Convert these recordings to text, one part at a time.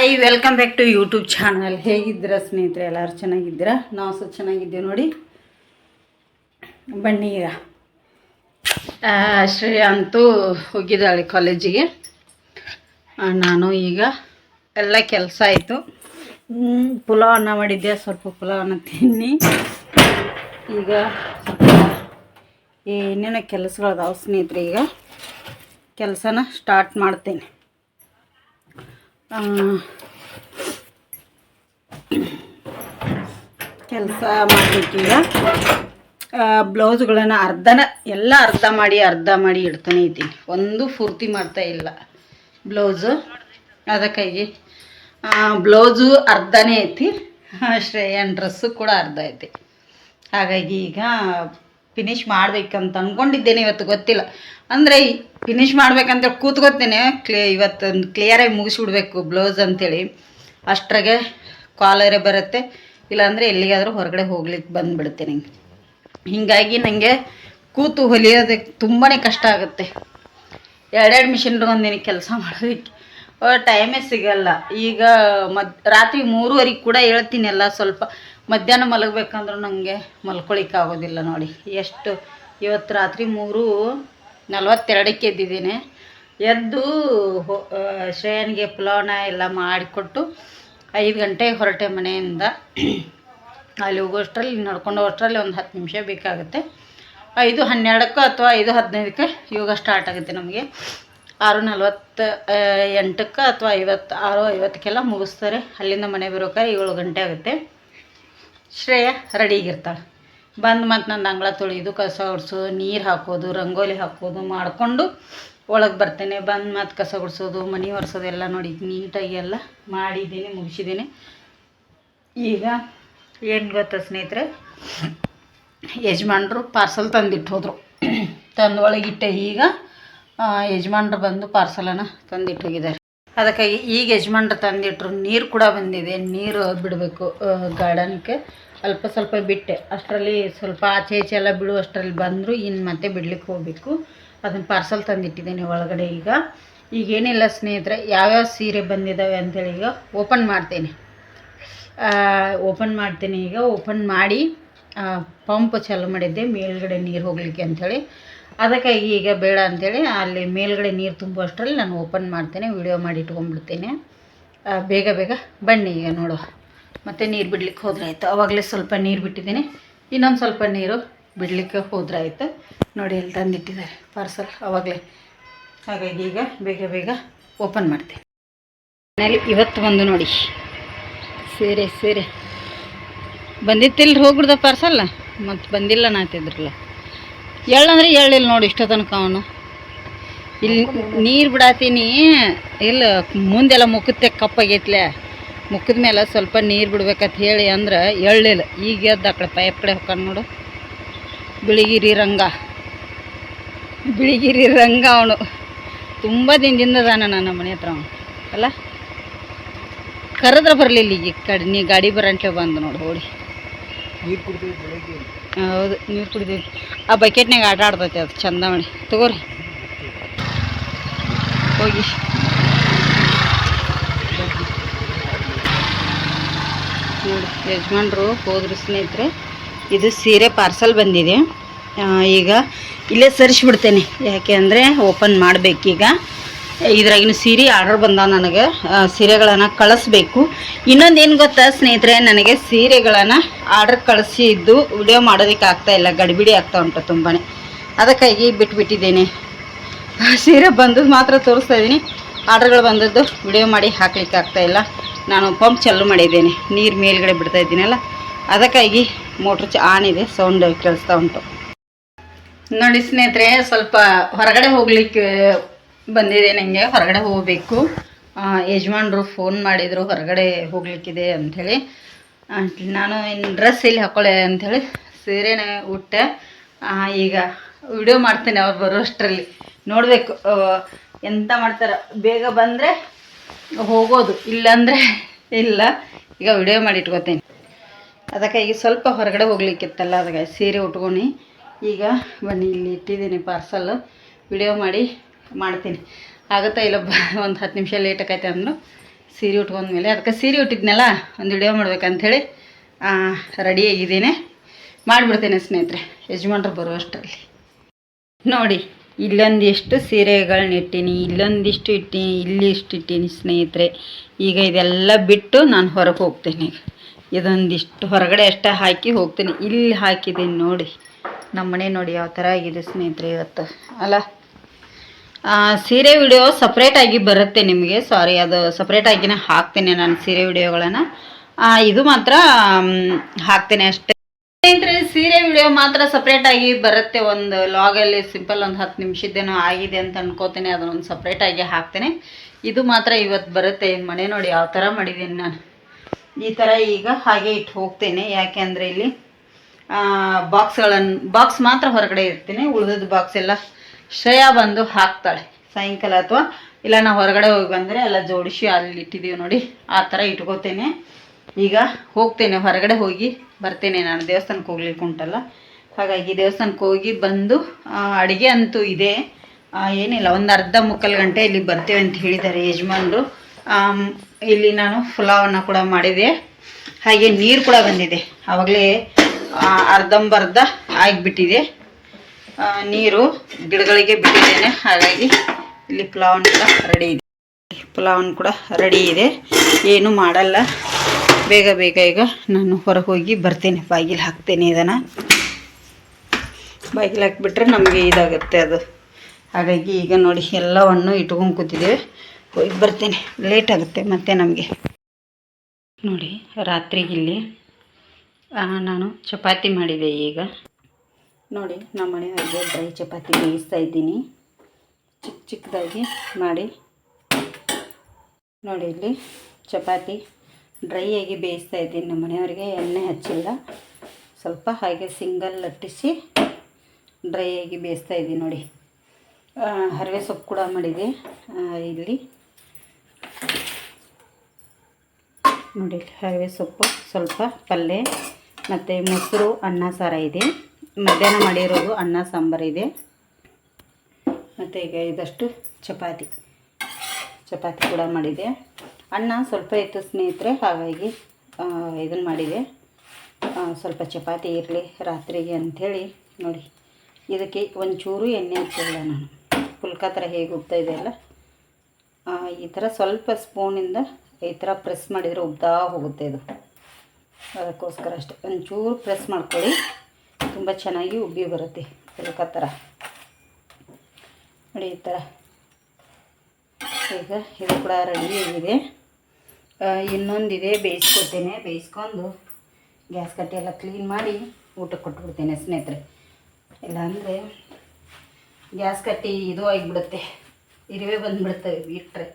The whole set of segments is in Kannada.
Hi welcome back to YouTube channel ಹೇಗಿದ್ದೀರಾ ಸ್ನೇಹಿತರೆ? ಎಲ್ಲರೂ ಚೆನ್ನಾಗಿದ್ದೀರಾ? ನಾವು ಸಹ ಚೆನ್ನಾಗಿದ್ದೀವಿ ನೋಡಿ. ಬನ್ನಿ ಈಗ. ಶ್ರೇಯಾ ಅಂತೂ ಹೋಗಿದ್ದಾಳೆ ಕಾಲೇಜಿಗೆ ನಾನು ಈಗ ಎಲ್ಲ ಕೆಲಸ ಆಯಿತು. ಪುಲಾವ್ ಅನ್ನ ಮಾಡಿದ್ದೆ ಸ್ವಲ್ಪ ಪುಲಾವ್ ಅನ್ನ ತಿನ್ನಿ. ಈಗ ಏನೇನೋ ಕೆಲಸಗಳದಾವ ಸ್ನೇಹಿತರೆ ಈಗ. ಕೆಲಸನ ಸ್ಟಾರ್ಟ್ ಮಾಡ್ತೇನೆ. ಕೆಲಸ ಮಾಡಬೇಕೀಗ ಬ್ಲೌಸ್ಗಳನ್ನು ಅರ್ಧನ, ಎಲ್ಲ ಅರ್ಧ ಮಾಡಿ ಅರ್ಧ ಮಾಡಿ ಇಡ್ತಾನೆ ಇದ್ದೀನಿ. ಒಂದು ಪೂರ್ತಿ ಮಾಡ್ತಾ ಇಲ್ಲ ಬ್ಲೌಸು. ಅದಕ್ಕಾಗಿ ಬ್ಲೌಸು ಅರ್ಧನೇ ಐತಿ ಶ್ರೇಯನ್ ಡ್ರೆಸ್ಸು ಕೂಡ ಅರ್ಧ ಐತಿ. ಹಾಗಾಗಿ ಈಗ ಫಿನಿಶ್ ಮಾಡ್ಬೇಕಂತ ಅಂದ್ಕೊಂಡಿದ್ದೇನೆ ಇವತ್ತು ಗೊತ್ತಿಲ್ಲ. ಅಂದರೆ ಫಿನಿಶ್ ಮಾಡ್ಬೇಕಂತ ಕೂತ್ಕೋತೇನೆ ಕ್ಲೇ ಕ್ಲಿಯರ್ ಕ್ಲಿಯರಾಗಿ ಮುಗಿಸ್ಬಿಡ್ಬೇಕು ಬ್ಲೌಸ್ ಅಂತೇಳಿ. ಅಷ್ಟರಾಗೆ ಕಾಲರೆ ಬರುತ್ತೆ. ಇಲ್ಲಾಂದರೆ ಎಲ್ಲಿಗಾದರೂ ಹೊರಗಡೆ ಹೋಗ್ಲಿಕ್ಕೆ ಬಂದುಬಿಡ್ತೇನೆ. ಹೀಗಾಗಿ ನನಗೆ ಕೂತು ಹೊಲಿಯೋದಕ್ಕೆ ತುಂಬಾ ಕಷ್ಟ ಆಗುತ್ತೆ. ಎರಡೆರಡು ಮಿಷಿನ್ ಒಂದೇನು ಕೆಲಸ ಮಾಡೋದಕ್ಕೆ. ಟೈಮೇ ಸಿಗಲ್ಲ. ಈಗ ಮದ್, ರಾತ್ರಿ ಮೂರುವರೆಗೆ ಕೂಡ ಹೇಳ್ತೀನಿ ಎಲ್ಲ ಸ್ವಲ್ಪ. ಮಧ್ಯಾಹ್ನ ಮಲಗಬೇಕಂದ್ರೂ ನನಗೆ ಮಲ್ಕೊಳಿಕ್ಕೆ ಆಗೋದಿಲ್ಲ ನೋಡಿ. ಎಷ್ಟು, ಇವತ್ತು ರಾತ್ರಿ ಮೂರು ನಲ್ವತ್ತೆರಡಕ್ಕೆ ಎದ್ದಿದ್ದೀನಿ. ಎದ್ದು ಶ್ರೇಯನ್ಗೆ ಪುಲಾವ್ನ ಎಲ್ಲ ಮಾಡಿಕೊಟ್ಟು ಐದು ಗಂಟೆಗೆ ಹೊರಟೆ ಮನೆಯಿಂದ. ಅಲ್ಲಿ ಹೋಗೋಷ್ಟರಲ್ಲಿ ನಡ್ಕೊಂಡು ಹೋಗೋಷ್ಟರಲ್ಲಿ ಒಂದು ಹತ್ತು ನಿಮಿಷ ಬೇಕಾಗುತ್ತೆ. ಐದು ಹನ್ನೆರಡಕ್ಕೂ ಅಥವಾ ಐದು ಹದಿನೈದಕ್ಕೆ ಯೋಗ ಸ್ಟಾರ್ಟ್ ಆಗುತ್ತೆ ನಮಗೆ. ಆರು ನಲ್ವತ್ತು ಎಂಟಕ್ಕೆ ಅಥವಾ ಐವತ್ತು, ಆರು ಐವತ್ತಕ್ಕೆಲ್ಲ ಮುಗಿಸ್ತಾರೆ. ಅಲ್ಲಿಂದ ಮನೆ ಬರೋಕೆ ಏಳು ಗಂಟೆ ಆಗುತ್ತೆ. ಶ್ರೇಯ ರೆಡಿಗಿರ್ತಾಳೆ ಬಂದು ಮತ್ತು ನನ್ನ ಅಂಗಳ ತೊಳೆಯೋದು ಕಸ ಗುಡಿಸೋದು ನೀರು ಹಾಕೋದು, ರಂಗೋಲಿ ಹಾಕೋದು ಮಾಡಿಕೊಂಡು ಒಳಗೆ ಬರ್ತೇನೆ. ಬಂದು ಮತ್ತು ಕಸ ಗುಡಿಸೋದು ಮನೆ ಒರೆಸೋದು ಎಲ್ಲ ನೋಡಿ ನೀಟಾಗಿ ಎಲ್ಲ ಮಾಡಿದ್ದೀನಿ, ಮುಗಿಸಿದ್ದೀನಿ. ಈಗ ಏನು ಗೊತ್ತಾ ಸ್ನೇಹಿತರೆ? ಯಜಮಾನ್ರು ಪಾರ್ಸಲ್ ತಂದಿಟ್ಟು ಹೋದರು ತಂದು ಒಳಗಿಟ್ಟೆ ಈಗ ಯಜಮಾನ್ರು ಬಂದು ಪಾರ್ಸಲನ್ನು ತಂದಿಟ್ಟು ಹೋಗಿದ್ದಾರೆ ಅದಕ್ಕಾಗಿ ಈಗ ಯಜಮಾನ್ರು ತಂದಿಟ್ರು, ನೀರು ಕೂಡ ಬಂದಿದೆ. ನೀರು ಬಿಡಬೇಕು ಗಾರ್ಡನ್ಗೆ ಅಲ್ಪ ಸ್ವಲ್ಪ ಬಿಟ್ಟೆ. ಅಷ್ಟರಲ್ಲಿ ಸ್ವಲ್ಪ ಆಚೆ ಈಚೆ ಎಲ್ಲ ಬಿಡು, ಅಷ್ಟರಲ್ಲಿ ಬಂದರು ಇನ್ನು ಮತ್ತೆ ಬಿಡ್ಲಿಕ್ಕೆ ಹೋಗಬೇಕು. ಅದನ್ನು ಪಾರ್ಸಲ್ ತಂದಿಟ್ಟಿದ್ದೀನಿ ಒಳಗಡೆ ಈಗ. ಈಗೇನಿಲ್ಲ ಸ್ನೇಹಿತರೆ, ಯಾವ್ಯಾವ ಸೀರೆ ಬಂದಿದ್ದಾವೆ ಅಂತೇಳಿ ಈಗ ಓಪನ್ ಮಾಡ್ತೇನೆ. ಓಪನ್ ಮಾಡ್ತೀನಿ ಈಗ. ಓಪನ್ ಮಾಡಿ ಪಂಪ್ ಚಾಲು ಮಾಡಿದ್ದೆ, ಮೇಲ್ಗಡೆ ನೀರು ಹೋಗಲಿಕ್ಕೆ ಅಂಥೇಳಿ ಅದಕ್ಕಾಗಿ ಈಗ ಬೇಡ ಅಂಥೇಳಿ ಅಲ್ಲಿ ಮೇಲ್ಗಡೆ ನೀರು ತುಂಬುವಷ್ಟರಲ್ಲಿ ನಾನು ಓಪನ್ ಮಾಡ್ತೇನೆ ವಿಡಿಯೋ ಮಾಡಿ ಇಟ್ಕೊಂಡ್ಬಿಡ್ತೇನೆ. ಬೇಗ ಬೇಗ ಬನ್ನಿ ಈಗ ನೋಡುವ. ಮತ್ತೆ ನೀರು ಬಿಡ್ಲಿಕ್ಕೆ ಹೋದ್ರೆ ಅವಾಗಲೇ ಸ್ವಲ್ಪ ನೀರು ಬಿಟ್ಟಿದ್ದೀನಿ. ಇನ್ನೊಂದು ಸ್ವಲ್ಪ ನೀರು ಬಿಡಲಿಕ್ಕೆ ಹೋದ್ರೆ ನೋಡಿ ಇಲ್ಲಿ ತಂದಿಟ್ಟಿದ್ದಾರೆ ಪಾರ್ಸಲ್ ಅವಾಗಲೇ. ಹಾಗಾಗಿ ಈಗ ಬೇಗ ಬೇಗ ಓಪನ್ ಮಾಡ್ತೀನಿ. ಮನೇಲಿ ಇವತ್ತು ಬಂದು ನೋಡಿ. ಸೀರೆ ಸೀರೆ. ಬಂದಿತ್ತಿಲ್ಲ ಹೋಗ್ಬಿಡ್ದ ಪಾರ್ಸಲ್ ಮತ್ತು ಬಂದಿಲ್ಲ ನಾತಿದ್ರಲ್ಲ ಎಳ್ಳಂದ್ರೆ ಎಳ್ಳಿಲ್ಲ ನೋಡಿ ಇಷ್ಟ ತನಕ ಅವನು. ಇಲ್ಲಿ ನೀರು ಬಿಡಾತೀನಿ. ಇಲ್ಲ ಮುಂದೆಲ್ಲ ಮುಖತ್ತೆ ಕಪ್ಪಾಗೈತ್ಲೆ. ಮುಖದ ಮೇಲೆ ಸ್ವಲ್ಪ ನೀರು ಬಿಡ್ಬೇಕಂತ ಹೇಳಿ ಅಂದ್ರೆ ಎಳ್ಳಿಲ್ಲ. ಈಗ ಎದ್ದು ಆ ಕಡೆ ಪೈಪ್ ಕಡೆ ಹೋಗ್ಕೊಂಡು ನೋಡು. ಬಿಳಿಗಿರಿ ರಂಗ. ಬಿಳಿಗಿರಿ ರಂಗ ಅವನು. ತುಂಬ ದಿನದಿಂದ ಅದಾನ ನನ್ನ ಮನೆ ಹತ್ರ ಅವನು. ಅಲ್ಲ? ಕರೆದ್ರೆ ಬರಲಿಲ್ಲ ಈಗ ಕಡೆ. ನೀ ಗಾಡಿ ಬರಂಟ್ಲೆ ಬಂದು ನೋಡು ಓಡಿ ಹೌದು ನೀರು ಕುಡಿದೀವಿ ಆ ಬಕೆಟ್ನಾಗ ಆಟ ಆಡ್ತೈತೆ ಅದು ಚಂದ ಮಾಡಿ ತಗೋರಿ. ಹೋಗಿ ನೋಡಿ ಯಜಮಾನ್ರು ಹೋದ್ರು ಸ್ನೇಹಿತರೆ, ಇದು ಸೀರೆ ಪಾರ್ಸಲ್ ಬಂದಿದೆ. ಈಗ ಇಲ್ಲೇ ಸರಿಸ್ಬಿಡ್ತೇನೆ. ಯಾಕೆ ಅಂದರೆ ಓಪನ್ ಮಾಡಬೇಕೀಗ ಇದ್ರಾಗಿನ ಸೀರೆ ಆರ್ಡರ್ ಬಂದ ನನಗೆ. ಸೀರೆಗಳನ್ನು ಕಳಿಸ್ಬೇಕು. ಇನ್ನೊಂದು ಏನು ಗೊತ್ತಾ ಸ್ನೇಹಿತರೆ, ನನಗೆ ಸೀರೆಗಳನ್ನು ಆರ್ಡರ್ ಕಳಿಸಿದ್ದು ವಿಡಿಯೋ ಮಾಡೋದಕ್ಕೆ ಆಗ್ತಾ ಇಲ್ಲ. ಗಡಿಬಿಡಿ ಆಗ್ತಾ ಉಂಟು ತುಂಬಾ ಅದಕ್ಕಾಗಿ ಬಿಟ್ಬಿಟ್ಟಿದ್ದೇನೆ. ಸೀರೆ ಬಂದದ್ದು ಮಾತ್ರ ತೋರಿಸ್ತಾ ಇದ್ದೀನಿ. ಆರ್ಡರ್ಗಳು ಬಂದದ್ದು ವಿಡಿಯೋ ಮಾಡಿ ಹಾಕ್ಲಿಕ್ಕೆ ಆಗ್ತಾಯಿಲ್ಲ ನಾನು ಪಂಪ್ ಚಾಲು ಮಾಡಿದ್ದೇನೆ. ನೀರು ಮೇಲ್ಗಡೆ ಬಿಡ್ತಾ ಇದ್ದೀನಲ್ಲ, ಅದಕ್ಕಾಗಿ ಮೋಟ್ರ್ ಚ, ಆನ್ ಇದೆ, ಸೌಂಡ್ ಕೇಳಿಸ್ತಾ ಉಂಟು. ನೋಡಿ ಸ್ನೇಹಿತರೆ, ಸ್ವಲ್ಪ ಹೊರಗಡೆ ಹೋಗ್ಲಿಕ್ಕೆ ಬಂದಿದೆ ನನಗೆ ಹೊರಗಡೆ ಹೋಗಬೇಕು. ಯಜಮಾನ್ರು ಫೋನ್ ಮಾಡಿದರು, ಹೊರಗಡೆ ಹೋಗ್ಲಿಕ್ಕಿದೆ ಅಂಥೇಳಿ. ನಾನು ಇನ್ನು ಡ್ರೆಸ್ ಇಲ್ಲಿ ಹಾಕೊಳ್ಳೆ ಅಂಥೇಳಿ, ಸೀರೆನೇ ಉಟ್ಟೆ. ಈಗ ವಿಡಿಯೋ ಮಾಡ್ತೇನೆ ಅವ್ರು ಬರೋಷ್ಟರಲ್ಲಿ. ನೋಡಬೇಕು ಎಂತ ಮಾಡ್ತಾರೆ. ಬೇಗ ಬಂದರೆ ಹೋಗೋದು. ಇಲ್ಲಾಂದರೆ ಇಲ್ಲ. ಈಗ ವಿಡಿಯೋ ಮಾಡಿ ಇಟ್ಕೋತೀನಿ ಅದಕ್ಕೆ ಈಗ ಸ್ವಲ್ಪ ಹೊರಗಡೆ ಹೋಗ್ಲಿಕ್ಕಿತ್ತಲ್ಲ, ಅದಕ್ಕೆ ಸೀರೆ ಉಟ್ಕೊಂಡು ಈಗ ಬನ್ನಿ, ಇಲ್ಲಿ ಇಟ್ಟಿದ್ದೀನಿ ಪಾರ್ಸಲ್ಲು ವಿಡಿಯೋ ಮಾಡಿ ಮಾಡ್ತೀನಿ. ಆಗುತ್ತಾ ಇಲ್ಲ ಒಂದು ಹತ್ತು ನಿಮಿಷ ಲೇಟ್ ಆಕೈತೆ ಅಂದರು ಸೀರೆ ಉಟ್ಕೊಂಡ್ಮೇಲೆ, ಅದಕ್ಕೆ ಸೀರೆ ಉಟ್ಟಿದ್ನಲ್ಲ, ಒಂದು ವಿಡಿಯೋ ಮಾಡ್ಬೇಕಂಥೇಳಿ ರೆಡಿ ಆಗಿದ್ದೇನೆ. ಮಾಡಿಬಿಡ್ತೇನೆ ಸ್ನೇಹಿತರೆ, ಯಜಮಾನ್ರು ಬರುವಷ್ಟರಲ್ಲಿ. ನೋಡಿ. ಇಲ್ಲೊಂದಿಷ್ಟು ಸೀರೆಗಳನ್ನ ಇಟ್ಟೀನಿ, ಇಲ್ಲೊಂದಿಷ್ಟು ಇಟ್ಟೀನಿ ಇಲ್ಲಿ ಇಷ್ಟು ಇಟ್ಟೀನಿ ಸ್ನೇಹಿತರೆ. ಈಗ ಇದೆಲ್ಲ ಬಿಟ್ಟು ನಾನು ಹೊರಗೆ ಹೋಗ್ತೀನಿ ಇದೊಂದಿಷ್ಟು ಹೊರಗಡೆ ಅಷ್ಟೇ ಹಾಕಿ ಹೋಗ್ತೀನಿ. ಇಲ್ಲಿ ಹಾಕಿದ್ದೀನಿ ನೋಡಿ. ನಮ್ಮ ಮನೆ ನೋಡಿ ಯಾವ ಥರ ಆಗಿದೆ ಸ್ನೇಹಿತರೆ ಇವತ್ತು. ಅಲ್ಲ ಸೀರೆ ವಿಡಿಯೋ ಸಪ್ರೇಟಾಗಿ ಬರುತ್ತೆ ನಿಮಗೆ. ಸಾರಿ ಅದು ಸಪ್ರೇಟಾಗಿನೇ ಹಾಕ್ತೀನಿ ನಾನು ಸೀರೆ ವಿಡಿಯೋಗಳನ್ನು. ಇದು ಮಾತ್ರ ಹಾಕ್ತೇನೆ ಅಷ್ಟೇ. ಸ್ನೇಹಿತರೆ, ಸೀರೆ ವಿಡಿಯೋ ಮಾತ್ರ ಸಪ್ರೇಟಾಗಿ ಬರುತ್ತೆ. ಒಂದು ಲಾಗಲ್ಲಿ ಸಿಂಪಲ್ ಒಂದು ಹತ್ತು ನಿಮಿಷದ್ದೇನೋ ಆಗಿದೆ ಅಂತ ಅನ್ಕೋತೇನೆ. ಅದನ್ನೊಂದು ಸಪ್ರೇಟಾಗಿ ಹಾಕ್ತೇನೆ. ಇದು ಮಾತ್ರ ಇವತ್ತು ಬರುತ್ತೆ. ಮನೆ ನೋಡಿ ಯಾವ ಥರ ಮಾಡಿದ್ದೀನಿ ನಾನು. ಈ ಥರ ಈಗ ಹಾಗೆ ಇಟ್ಟು ಹೋಗ್ತೇನೆ. ಯಾಕೆ ಅಂದರೆ ಇಲ್ಲಿ ಬಾಕ್ಸ್ಗಳನ್ನು ಬಾಕ್ಸ್ ಮಾತ್ರ ಹೊರಗಡೆ ಇರ್ತೀನಿ ಉಳಿದದ್ದು ಬಾಕ್ಸ್ ಎಲ್ಲ ಶ್ರೇಯಾ ಬಂದು ಹಾಕ್ತಾಳೆ. ಸಾಯಂಕಾಲ ಅಥವಾ, ಇಲ್ಲ ನಾವು ಹೊರಗಡೆ ಹೋಗಿ ಬಂದರೆ ಎಲ್ಲ ಜೋಡಿಸಿ ಅಲ್ಲಿ ಇಟ್ಟಿದ್ದೀವಿ ನೋಡಿ. ಆ ಥರ ಇಟ್ಕೋತೇನೆ. ಈಗ ಹೋಗ್ತೇನೆ ಹೊರಗಡೆ ಹೋಗಿ. ಬರ್ತೇನೆ ನಾನು, ದೇವಸ್ಥಾನಕ್ಕೆ ಹೋಗ್ಲಿಕ್ಕೆ ಉಂಟಲ್ಲ? ಹಾಗಾಗಿ ದೇವಸ್ಥಾನಕ್ಕೆ ಹೋಗಿ ಬಂದು ಅಡುಗೆ ಅಂತೂ ಇದೆ. ಏನಿಲ್ಲ, ಒಂದು ಅರ್ಧ ಮುಕ್ಕಾಲು ಗಂಟೆ ಇಲ್ಲಿ ಬರ್ತೇವೆ ಅಂತ ಹೇಳಿದ್ದಾರೆ ಯಜಮಾನ್ರು. ಇಲ್ಲಿ ನಾನು ಪುಲಾವನ್ನು ಕೂಡ ಮಾಡಿದೆ. ಹಾಗೆ ನೀರು ಕೂಡ ಬಂದಿದೆ. ಆವಾಗಲೇ ಅರ್ಧಂಬರ್ಧ ಆಗಿಬಿಟ್ಟಿದೆ. ನೀರು ಗಿಡಗಳಿಗೆ ಬಿಟ್ಟಿದ್ದೇನೆ. ಹಾಗಾಗಿ ಇಲ್ಲಿ ಪುಲಾವನ್ನು ಕೂಡ ರೆಡಿ ಇದೆ. ಪುಲಾವನ್ನು ಕೂಡ ರೆಡಿ ಇದೆ. ಏನು ಮಾಡಲ್ಲ. ಬೇಗ ಬೇಗ ಈಗ ನಾನು ಹೊರಗೆ ಹೋಗಿ ಬರ್ತೇನೆ. ಬಾಗಿಲು ಹಾಕ್ತೇನೆ ಇದನ್ನು. ಬಾಗಿಲು ಹಾಕಿಬಿಟ್ರೆ ನಮಗೆ ಇದಾಗುತ್ತೆ ಅದು. ಹಾಗಾಗಿ ಈಗ ನೋಡಿ ಎಲ್ಲವನ್ನು ಇಟ್ಕೊಂಡು ಕೂತಿದ್ದೇವೆ ಹೋಗಿ ಬರ್ತೇನೆ. ಲೇಟ್ ಆಗುತ್ತೆ ಮತ್ತೆ ನಮಗೆ. ನೋಡಿ, ರಾತ್ರಿಗೆ ಇಲ್ಲಿ ನಾನು ಚಪಾತಿ ಮಾಡಿದೆ ಈಗ. ನೋಡಿ, ನಮ್ಮ ಮನೆ ಹಾಗೆ ಡ್ರೈ ಚಪಾತಿ ಬೇಯಿಸ್ತಾ ಇದ್ದೀನಿ. ಚಿಕ್ಕ ಚಿಕ್ಕದಾಗಿ ಮಾಡಿ. ನೋಡಿ ಇಲ್ಲಿ ಚಪಾತಿ. ಡ್ರೈ ಆಗಿ ಬೇಯಿಸ್ತಾ ಇದ್ದೀನಿ. ನಮ್ಮ ಮನೆಯವರಿಗೆ ಎಣ್ಣೆ ಹಚ್ಚಿಲ್ಲ. ಸ್ವಲ್ಪ ಹಾಗೆ ಸಿಂಗಲ್ ಲಟ್ಟಿಸಿ ಡ್ರೈ ಆಗಿ ಬೇಯಿಸ್ತಾ ಇದ್ದೀನಿ ನೋಡಿ. ಹರವೆ ಸೊಪ್ಪು ಕೂಡ ಮಾಡಿದೆ. ಇಲ್ಲಿ ನೋಡಿ, ಹರವೆ ಸೊಪ್ಪು, ಸ್ವಲ್ಪ ಪಲ್ಯ ಮತ್ತು ಮೊಸರು, ಅನ್ನ, ಸಾರ ಇದೆ. ಮಧ್ಯಾಹ್ನ ಮಾಡಿರೋದು ಅನ್ನ, ಸಾಂಬಾರು ಇದೆ. ಮತ್ತು ಈಗ ಇದಷ್ಟು ಚಪಾತಿ. ಚಪಾತಿ ಕೂಡ ಮಾಡಿದೆ. ಅನ್ನ ಸ್ವಲ್ಪ ಇತ್ತು ಸ್ನೇಹಿತರೆ ಹಾಗಾಗಿ ಇದನ್ನು ಮಾಡಿದೆ. ಸ್ವಲ್ಪ ಚಪಾತಿ ಇರಲಿ ರಾತ್ರಿಗೆ ಅಂಥೇಳಿ ನೋಡಿ. ಇದಕ್ಕೆ ಒಂಚೂರು ಎಣ್ಣೆ ಹಚ್ಚಿಲ್ಲ ನಾನು. ಪುಲ್ಕ ಥರ ಹೇಗೆ ಉಬ್ತಾ ಇದೆಯಲ್ಲ ಆ, ಈ ಥರ ಸ್ವಲ್ಪ ಸ್ಪೂನಿಂದ ಈ ಥರ ಪ್ರೆಸ್ ಮಾಡಿದರೆ ಉಬ್ದಾ ಹೋಗುತ್ತೆ ಇದು. ಅದಕ್ಕೋಸ್ಕರ ಅಷ್ಟೇ. ಒಂಚೂರು ಪ್ರೆಸ್ ಮಾಡ್ಕೊಳ್ಳಿ. ತುಂಬ ಚೆನ್ನಾಗಿ ಉಬ್ಬಿ ಬರುತ್ತೆ ಪುಲ್ಕ ಥರ. ನೋಡಿ ಈ ಥರ. ಈಗ ಇದು ಕೂಡ ರೆಡಿ ಆಗಿದೆ. ಇನ್ನೊಂದಿದೆ ಬೇಯಿಸ್ಕೊತೇನೆ ಬೇಯಿಸ್ಕೊಂಡು ಗ್ಯಾಸ್ ಕಟ್ಟಿ ಎಲ್ಲ ಕ್ಲೀನ್ ಮಾಡಿ ಊಟಕ್ಕೆ ಕೊಟ್ಬಿಡ್ತೇನೆ ಸ್ನೇಹಿತರೆ. ಇಲ್ಲಾಂದರೆ ಗ್ಯಾಸ್ ಕಟ್ಟಿ ಇದು ಆಗಿಬಿಡುತ್ತೆ. ಇರುವೆ ಬಂದುಬಿಡ್ತವೆ ಇಟ್ಟರೆ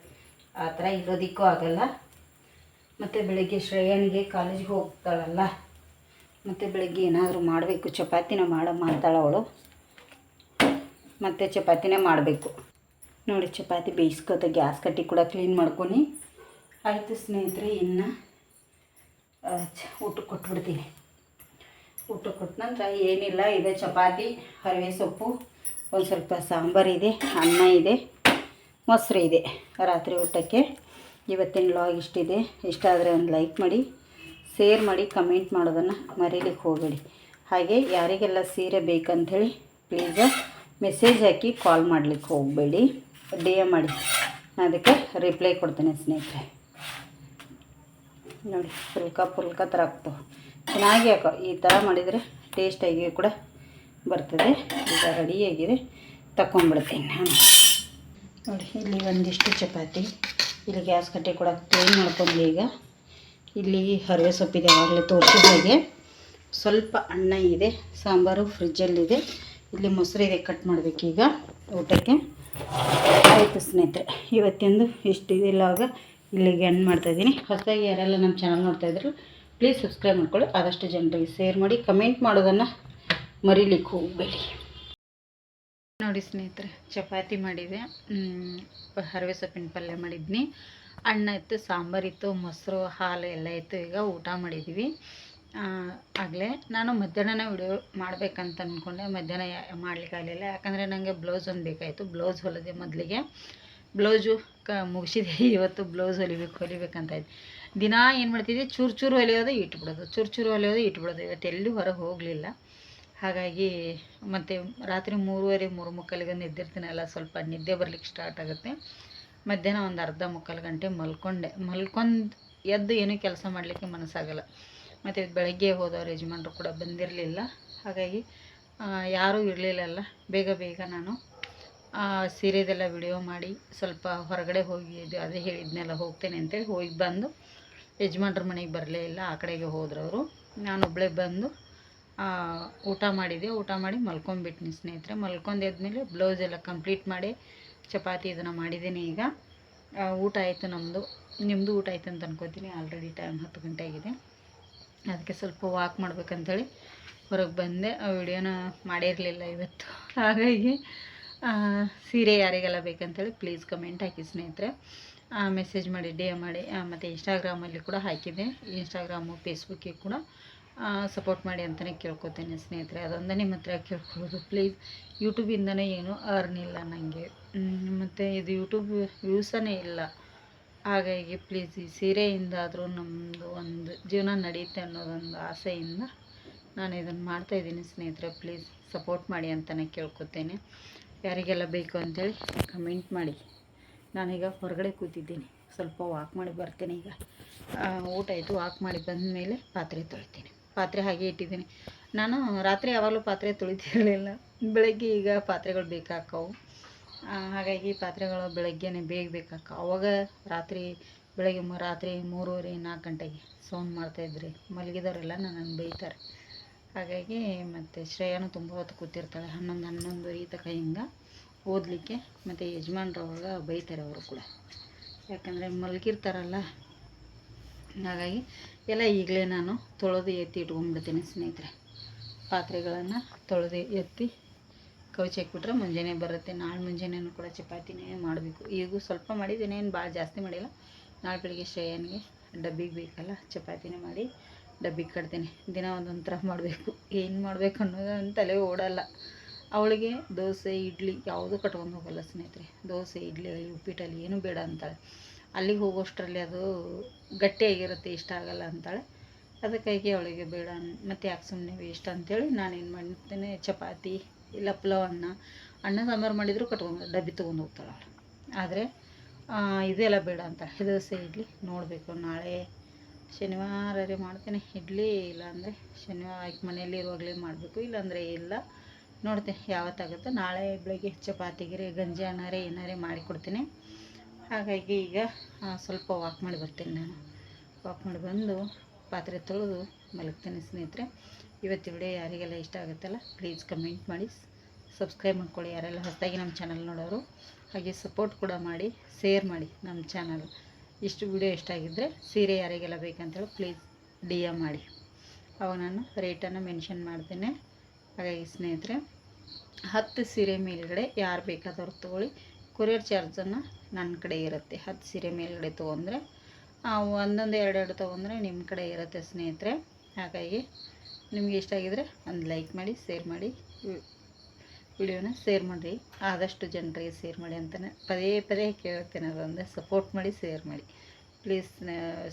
ಆ ಥರ ಇರೋದಕ್ಕೂ ಆಗಲ್ಲ. ಮತ್ತು ಬೆಳಗ್ಗೆ ಶ್ರೇಯಣಿಗೆ ಕಾಲೇಜಿಗೆ ಹೋಗ್ತಾಳಲ್ಲ. ಮತ್ತು ಬೆಳಗ್ಗೆ ಏನಾದರೂ ಮಾಡಬೇಕು. ಚಪಾತಿನ ಮಾಡಮ್ಮ ಅಂತಾಳೆ ಅವಳು. ಮತ್ತು ಚಪಾತಿನೇ ಮಾಡಬೇಕು. ನೋಡಿ, ಚಪಾತಿ ಬೇಯಿಸ್ಕೊತ ಗ್ಯಾಸ್ ಕಟ್ಟಿ ಕೂಡ ಕ್ಲೀನ್ ಮಾಡ್ಕೊಂಡು ಆಯಿತು ಸ್ನೇಹಿತರೆ, ಇನ್ನು ಊಟಕ್ಕೆ ಕೊಟ್ಬಿಡ್ತೀನಿ. ಊಟಕ್ಕೆ ಕೊಟ್ಟ ನಂತರ ಏನಿಲ್ಲ, ಇದೆ ಚಪಾತಿ, ಹರಿವೆ ಸೊಪ್ಪು, ಒಂದು ಸ್ವಲ್ಪ ಸಾಂಬಾರಿದೆ ಅನ್ನ ಇದೆ, ಮೊಸರು ಇದೆ ರಾತ್ರಿ ಊಟಕ್ಕೆ. ಇವತ್ತಿನ ಲಾಗ್ ಇಷ್ಟಿದೆ. ಇಷ್ಟ ಆದರೆ ಒಂದು ಲೈಕ್ ಮಾಡಿ ಶೇರ್ ಮಾಡಿ ಕಮೆಂಟ್ ಮಾಡೋದನ್ನು ಮರೀಲಿಕ್ಕೆ ಹೋಗಬೇಡಿ. ಹಾಗೆ ಯಾರಿಗೆಲ್ಲ ಸೀರೆ ಬೇಕಂಥೇಳಿ ಪ್ಲೀಸ ಮೆಸೇಜ್ ಹಾಕಿ ಕಾಲ್ ಮಾಡಲಿಕ್ಕೆ ಹೋಗಬೇಡಿ. ಡಿ ಎ ಮಾಡಿ. ಅದಕ್ಕೆ ರಿಪ್ಲೈ ಕೊಡ್ತೇನೆ ಸ್ನೇಹಿತರೆ. ನೋಡಿ, ಪುಲ್ಕ ಪುಲ್ಕ ಥರ ಆಗ್ತವೆ ಚೆನ್ನಾಗಿ ಹಾಕೋ, ಈ ಥರ ಮಾಡಿದರೆ ಟೇಸ್ಟಾಗಿ ಕೂಡ ಬರ್ತದೆ. ಈಗ ರೆಡಿಯಾಗಿದೆ ತಗೊಂಡ್ಬಿಡ್ತೀನಿ ನಾನು. ನೋಡಿ, ಇಲ್ಲಿ ಒಂದಿಷ್ಟು ಚಪಾತಿ, ಇಲ್ಲಿ ಗ್ಯಾಸ್ ಕಟ್ಟೆ ಕೂಡ ಕ್ಲೀನ್ ಮಾಡ್ಕೊಂಡು ಈಗ. ಇಲ್ಲಿ ಹರಿವೆ ಸೊಪ್ಪಿದೆ, ಆಗಲೇ ತೋರಿಸಿದ ಹಾಗೆ. ಸ್ವಲ್ಪ ಅನ್ನ ಇದೆ, ಸಾಂಬಾರು ಫ್ರಿಜ್ಜಲ್ಲಿದೆ ಇಲ್ಲಿ ಮೊಸರಿದೆ ಕಟ್ ಮಾಡಬೇಕೀಗ ಊಟಕ್ಕೆ. ಆಯಿತು ಸ್ನೇಹಿತರೆ, ಇವತ್ತಿಂದು ಇಷ್ಟಿದೆ ಲಾಗ ಇಲ್ಲಿಗೆ ಎಂಡ್ ಮಾಡ್ತಾಯಿದ್ದೀನಿ ಹೊಸದಾಗಿ ಯಾರೆಲ್ಲ ನಮ್ಮ ಚಾನಲ್ ನೋಡ್ತಾಯಿದ್ರು ಪ್ಲೀಸ್ ಸಬ್ಸ್ಕ್ರೈಬ್ ಮಾಡ್ಕೊಳ್ಳಿ. ಆದಷ್ಟು ಜನರಿಗೆ ಶೇರ್ ಮಾಡಿ ಕಮೆಂಟ್ ಮಾಡೋದನ್ನು ಮರಿಲಿಕ್ಕೆ ಹೋಗಬೇಡಿ. ನೋಡಿ ಸ್ನೇಹಿತರೆ, ಚಪಾತಿ ಮಾಡಿದೆ. ಹರವೆ ಸೊಪ್ಪಿನ ಪಲ್ಯ ಮಾಡಿದ್ನಿ. ಅಣ್ಣ ಇತ್ತು ಸಾಂಬಾರಿತ್ತು ಮೊಸರು, ಹಾಲು ಎಲ್ಲ ಇತ್ತು. ಈಗ ಊಟ ಮಾಡಿದ್ವಿ. ಆಗಲೇ ನಾನು ಮಧ್ಯಾಹ್ನನೇ ವಿಡಿಯೋ ಮಾಡಬೇಕಂತ ಅಂದ್ಕೊಂಡೆ ಮಧ್ಯಾಹ್ನ ಯಾ- ಮಾಡ್ಲಿಕ್ಕೆ ಆಗಲಿಲ್ಲ. ಯಾಕಂದರೆ ನನಗೆ ಬ್ಲೌಸ್ ಒಂದು ಬೇಕಾಯಿತು. ಬ್ಲೌಸ್ ಹೊಲಿದೆ ಮೊದಲಿಗೆ. ಬ್ಲೌಸು ಕ ಮುಗಿಸಿದೆ. ಇವತ್ತು ಬ್ಲೌಸ್ ಹೊಲಿಬೇಕು, ಹೊಲಿಬೇಕಂತ ಇದ್ದೆ ದಿನ ಏನು ಮಾಡ್ತಿದ್ದೆ? ಚೂರು ಚೂರು ಹೊಲಿಯೋದು, ಇಟ್ಬಿಡೋದು. ಚೂರು ಚೂರು ಹೊಲಿಯೋದು, ಇಟ್ಬಿಡೋದು. ಇವತ್ತು ಎಲ್ಲೂ ಹೊರಗೆ ಹೋಗಲಿಲ್ಲ. ಹಾಗಾಗಿ ಮತ್ತು ರಾತ್ರಿ ಮೂರುವರೆ, ಮೂರು ಮುಕ್ಕಾಲಿಗೆ ನಿದ್ದಿರ್ತೀನಲ್ಲ ಸ್ವಲ್ಪ ನಿದ್ದೆ ಬರ್ಲಿಕ್ಕೆ ಸ್ಟಾರ್ಟ್ ಆಗುತ್ತೆ. ಮಧ್ಯಾಹ್ನ ಒಂದು ಅರ್ಧ ಮುಕ್ಕಾಲು ಗಂಟೆ ಮಲ್ಕೊಂಡೆ. ಮಲ್ಕೊಂಡು ಎದ್ದು ಏನೂ ಕೆಲಸ ಮಾಡಲಿಕ್ಕೆ ಮನಸ್ಸಾಗಲ್ಲ. ಮತ್ತು ಬೆಳಗ್ಗೆ ಹೋದವ್ರು ಯಜಮಾನ್ರು ಕೂಡ ಬಂದಿರಲಿಲ್ಲ. ಹಾಗಾಗಿ ಯಾರೂ ಇರಲಿಲ್ಲಲ್ಲ ಬೇಗ ಬೇಗ ನಾನು ಸೀರೆದೆಲ್ಲ ವಿಡಿಯೋ ಮಾಡಿ ಸ್ವಲ್ಪ ಹೊರಗಡೆ ಹೋಗಿ ಅದೇ ಹೇಳಿದ್ನೆಲ್ಲ ಹೋಗ್ತೇನೆ ಅಂತೇಳಿ ಹೋಗಿ ಬಂದು ಯಜಮಾನ್ರ ಮನೆಗೆ ಬರಲೇ ಇಲ್ಲ ಆ ಕಡೆಗೆ ಹೋದ್ರು ಅವರು. ನಾನೊಬ್ಬಳೇ ಬಂದು ಆ, ಊಟ ಮಾಡಿದೆ. ಊಟ ಮಾಡಿ ಮಲ್ಕೊಂಡ್ಬಿಟ್ನಿ ಸ್ನೇಹಿತರೆ. ಮಲ್ಕೊಂಡು ಎದ್ಮೇಲೆ ಬ್ಲೌಸ್ ಎಲ್ಲ ಕಂಪ್ಲೀಟ್ ಮಾಡಿ ಚಪಾತಿ ಇದನ್ನು ಮಾಡಿದ್ದೀನಿ ಈಗ. ಆ, ಊಟ ಆಯಿತು ನಮ್ಮದು ನಿಮ್ಮದು ಊಟ ಆಯಿತು ಅಂತ ಅನ್ಕೋತೀನಿ. ಆಲ್ರೆಡಿ ಟೈಮ್ ಹತ್ತು ಗಂಟೆ ಆಗಿದೆ. ಅದಕ್ಕೆ ಸ್ವಲ್ಪ ವಾಕ್ ಮಾಡ್ಬೇಕಂತೇಳಿ ಹೊರಗೆ ಬಂದೆ. ಆ ವಿಡಿಯೋನ ಮಾಡಿರಲಿಲ್ಲ ಇವತ್ತು. ಹಾಗಾಗಿ ಆ, ಸೀರೆ ಯಾರಿಗೆಲ್ಲ ಬೇಕಂತೇಳಿ ಪ್ಲೀಸ್ ಕಮೆಂಟ್ ಹಾಕಿ ಸ್ನೇಹಿತರೆ. ಮೆಸೇಜ್ ಮಾಡಿ ಡಿ ಮಾಡಿ. ಮತ್ತು ಇನ್ಸ್ಟಾಗ್ರಾಮಲ್ಲಿ ಕೂಡ ಹಾಕಿದ್ದೆ. ಇನ್ಸ್ಟಾಗ್ರಾಮು ಫೇಸ್ಬುಕ್ಕಿಗೆ ಕೂಡ ಸಪೋರ್ಟ್ ಮಾಡಿ ಅಂತಲೇ ಕೇಳ್ಕೊತೇನೆ ಸ್ನೇಹಿತರೆ. ಅದೊಂದೇ ನಿಮ್ಮ ಹತ್ರ ಕೇಳ್ಕೊಳ್ಳೋದು. ಪ್ಲೀಸ್ ಯೂಟ್ಯೂಬಿಂದನೇ ಏನೂ ಅರ್ನ್ ಇಲ್ಲ ನನಗೆ ಮತ್ತು ಇದು ಯೂಟ್ಯೂಬ್ ವ್ಯೂಸನೇ ಇಲ್ಲ. ಹಾಗಾಗಿ ಪ್ಲೀಸ್ ಈ ಸೀರೆಯಿಂದಾದರೂ ನಮ್ಮದು ಒಂದು ಜೀವನ ನಡೆಯುತ್ತೆ ಅನ್ನೋದೊಂದು ಆಸೆಯಿಂದ ನಾನು ಇದನ್ನು ಮಾಡ್ತಾಯಿದ್ದೀನಿ ಸ್ನೇಹಿತರೆ. ಪ್ಲೀಸ್ ಸಪೋರ್ಟ್ ಮಾಡಿ ಅಂತಲೇ ಕೇಳ್ಕೊತೇನೆ. ಯಾರಿಗೆಲ್ಲ ಬೇಕು ಅಂತೇಳಿ ಕಮೆಂಟ್ ಮಾಡಿ. ನಾನೀಗ ಹೊರಗಡೆ ಕೂತಿದ್ದೀನಿ. ಸ್ವಲ್ಪ ವಾಕ್ ಮಾಡಿ ಬರ್ತೇನೆ ಈಗ. ಊಟ ಆಯಿತು ವಾಕ್ ಮಾಡಿ ಬಂದ ಮೇಲೆ ಪಾತ್ರೆ ತೊಳಿತೀನಿ. ಪಾತ್ರೆ ಹಾಗೆ ಇಟ್ಟಿದ್ದೀನಿ. ನಾನು ರಾತ್ರಿ ಯಾವಾಗಲೂ ಪಾತ್ರೆ ತೊಳಿತಿರಲಿಲ್ಲ. ಬೆಳಗ್ಗೆ ಈಗ ಪಾತ್ರೆಗಳು ಬೇಕಾಕ್ಕವು ಆ, ಹಾಗಾಗಿ ಪಾತ್ರೆಗಳು ಬೆಳಗ್ಗೆನೆ ಬೇಗ ಬೇಕಾಕ ಅವಾಗ ರಾತ್ರಿ ಬೆಳಗ್ಗೆ ರಾತ್ರಿ ಮೂರುವರೆ ನಾಲ್ಕು ಗಂಟೆಗೆ ಸೌಂಡ್ ಮಾಡ್ತಾಯಿದ್ರಿ ಮಲಗಿದವರೆಲ್ಲ ನನ್ನನ್ನು ಬೈತಾರೆ ಹಾಗಾಗಿ ಮತ್ತು ಶ್ರೇಯಾನು ತುಂಬ ಹೊತ್ತು ಕೂತಿರ್ತಾಳೆ, ಹನ್ನೊಂದು ಹನ್ನೊಂದು ಈ ತನಕ ಹಿಂಗೆ ಓದಲಿಕ್ಕೆ ಮತ್ತು ಯಜಮಾನ್ರು ಅವಾಗ ಬೈತಾರೆ ಅವರು ಕೂಡ. ಯಾಕಂದರೆ ಮಲಗಿರ್ತಾರಲ್ಲ, ಹಾಗಾಗಿ ಎಲ್ಲ ಈಗಲೇ ನಾನು ತೊಳೆದು ಎತ್ತಿ ಇಟ್ಕೊಂಡ್ಬಿಡ್ತೀನಿ ಸ್ನೇಹಿತರೆ. ಪಾತ್ರೆಗಳನ್ನು ತೊಳೆದು ಎತ್ತಿ ಕವಚ ಹಾಕ್ಬಿಟ್ರೆ ಮುಂಜಾನೆ ಬರುತ್ತೆ. ನಾಳೆ ಮುಂಜಾನೆನೂ ಕೂಡ ಚಪಾತಿನೇ ಮಾಡಬೇಕು. ಈಗೂ ಸ್ವಲ್ಪ ಮಾಡಿದ್ದೀನಿ, ಏನು ಭಾಳ ಜಾಸ್ತಿ ಮಾಡಿಲ್ಲ. ನಾಳೆ ಬೆಳಿಗ್ಗೆ ಶ್ರೇಯನ್ಗೆ ಡಬ್ಬಿಗೆ ಬೇಕಲ್ಲ, ಚಪಾತಿನೇ ಮಾಡಿ ಡಬ್ಬಿಗೆ ಕಟ್ತೀನಿ. ದಿನ ಒಂದೊಂಥರ ಥರ ಮಾಡಬೇಕು. ಏನು ಮಾಡಬೇಕು ಅನ್ನೋದು ತಲೆ ಓಡಲ್ಲ. ಅವಳಿಗೆ ದೋಸೆ, ಇಡ್ಲಿ ಯಾವುದೂ ಕಟ್ಕೊಂಡು ಹೋಗಲ್ಲ ಸ್ನೇಹಿತರೆ. ದೋಸೆ, ಇಡ್ಲಿ ಆಗಲಿ ಉಪ್ಪಿಟ್ಟಲ್ಲಿ ಏನೂ ಬೇಡ ಅಂತಾಳೆ. ಅಲ್ಲಿಗೆ ಹೋಗೋಷ್ಟರಲ್ಲಿ ಅದು ಗಟ್ಟಿಯಾಗಿರುತ್ತೆ, ಇಷ್ಟ ಆಗಲ್ಲ ಅಂತಾಳೆ. ಅದಕ್ಕಾಗಿ ಅವಳಿಗೆ ಬೇಡ ಮತ್ತು ಯಾಕೆ ಸುಮ್ಮನೆ ವೇಸ್ಟ್ ಅಂತೇಳಿ ನಾನೇನು ಮಾಡ್ತೇನೆ? ಚಪಾತಿ ಇಲ್ಲ ಪಲಾವ್ ಅನ್ನ. ಅನ್ನ, ಸಾಂಬಾರು ಮಾಡಿದರೂ ಕಟ್ಕೊಂಡು ಡಬ್ಬಿ ತೊಗೊಂಡು ಹೋಗ್ತಾಳೆ ಅವಳು. ಆದರೆ ಇದೆಲ್ಲ ಬೇಡ ಅಂತಾಳೆ. ದೋಸೆ, ಇಡ್ಲಿ ನೋಡಬೇಕು ನಾಳೆ ಶನಿವಾರ ಮಾಡ್ತೀನಿ. ಮಾಡ್ತೇನೆ ಇಡ್ಲಿ ಇಲ್ಲಾಂದರೆ ಶನಿವಾರ ಮನೆಯಲ್ಲಿ ಇರುವಾಗಲೇ ಮಾಡಬೇಕು. ಇಲ್ಲಾಂದರೆ ಇಲ್ಲ. ನೋಡ್ತೇನೆ ಯಾವತ್ತಾಗುತ್ತೋ. ನಾಳೆ ಬೆಳಗ್ಗೆ ಚಪಾತಿಗಿರಿ, ಗಂಜಿ, ಅನ್ನಾರೇ, ಏನಾರೇ ಮಾಡಿಕೊಡ್ತೀನಿ ಹಾಗಾಗಿ ಈಗ ಸ್ವಲ್ಪ ವಾಕ್ ಮಾಡಿ ಬರ್ತೀನಿ ನಾನು. ವಾಕ್ ಮಾಡಿ ಬಂದು ಪಾತ್ರೆ ತೊಳೆದು ಮಲಗ್ತೇನೆ ಸ್ನೇಹಿತರೆ. ಇವತ್ತು ವಿಡಿಯೋ ಯಾರಿಗೆಲ್ಲ ಇಷ್ಟ ಆಗುತ್ತಲ್ಲ ಪ್ಲೀಸ್ ಕಮೆಂಟ್ ಮಾಡಿ. ಸಬ್ಸ್ಕ್ರೈಬ್ ಮಾಡ್ಕೊಳ್ಳಿ. ಯಾರೆಲ್ಲ ಹೊಸದಾಗಿ ನಮ್ಮ ಚಾನಲ್ ನೋಡೋರು, ಹಾಗೆ ಸಪೋರ್ಟ್ ಕೂಡ ಮಾಡಿ ಶೇರ್ ಮಾಡಿ ನಮ್ಮ ಚಾನಲ್ ಇಷ್ಟು ವಿಡಿಯೋ ಇಷ್ಟ ಆಗಿದ್ದರೆ ಸೀರೆ ಯಾರಿಗೆಲ್ಲ ಬೇಕಂತೇಳಿ ಪ್ಲೀಸ್ ಡಿ ಎಂ ಮಾಡಿ. ಅವಾಗ ನಾನು ರೇಟನ್ನು ಮೆನ್ಷನ್ ಮಾಡ್ತೇನೆ. ಹಾಗಾಗಿ ಸ್ನೇಹಿತರೆ, ಹತ್ತು ಸೀರೆ ಮೇಲ್ಗಡೆ ಯಾರು ಬೇಕಾದವ್ರು ತೊಗೊಳ್ಳಿ. ಕೊರಿಯರ್ ಚಾರ್ಜನ್ನು ನನ್ನ ಕಡೆ ಇರುತ್ತೆ. ಹತ್ತು ಸೀರೆ ಮೇಲ್ಗಡೆ ತೊಗೊಂಡ್ರೆ ಒಂದೊಂದು ಎರಡೆರಡು ತೊಗೊಂಡ್ರೆ ನಿಮ್ಮ ಕಡೆ ಇರುತ್ತೆ ಸ್ನೇಹಿತರೆ. ಹಾಗಾಗಿ ನಿಮಗೆ ಇಷ್ಟ ಆಗಿದರೆ ಒಂದು ಲೈಕ್ ಮಾಡಿ ಶೇರ್ ಮಾಡಿ. ವಿಡಿಯೋನ ಶೇರ್ ಮಾಡಿ ಆದಷ್ಟು ಜನರಿಗೆ ಶೇರ್ ಮಾಡಿ ಅಂತಲೇ ಪದೇ ಪದೇ ಕೇಳ್ತೇನೆ ಅದೊಂದು ಸಪೋರ್ಟ್ ಮಾಡಿ ಶೇರ್ ಮಾಡಿ. ಪ್ಲೀಸ್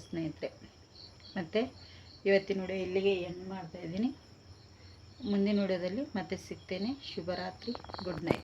ಸ್ನೇಹಿತರೆ. ಮತ್ತು ಇವತ್ತಿನ ವಿಡಿಯೋ ಇಲ್ಲಿಗೆ ಎಂಡ್ ಮಾಡ್ತಾಯಿದ್ದೀನಿ ಮುಂದಿನ ವಿಡಿಯೋದಲ್ಲಿ ಮತ್ತೆ ಸಿಗ್ತೇನೆ. ಶುಭರಾತ್ರಿ. Good night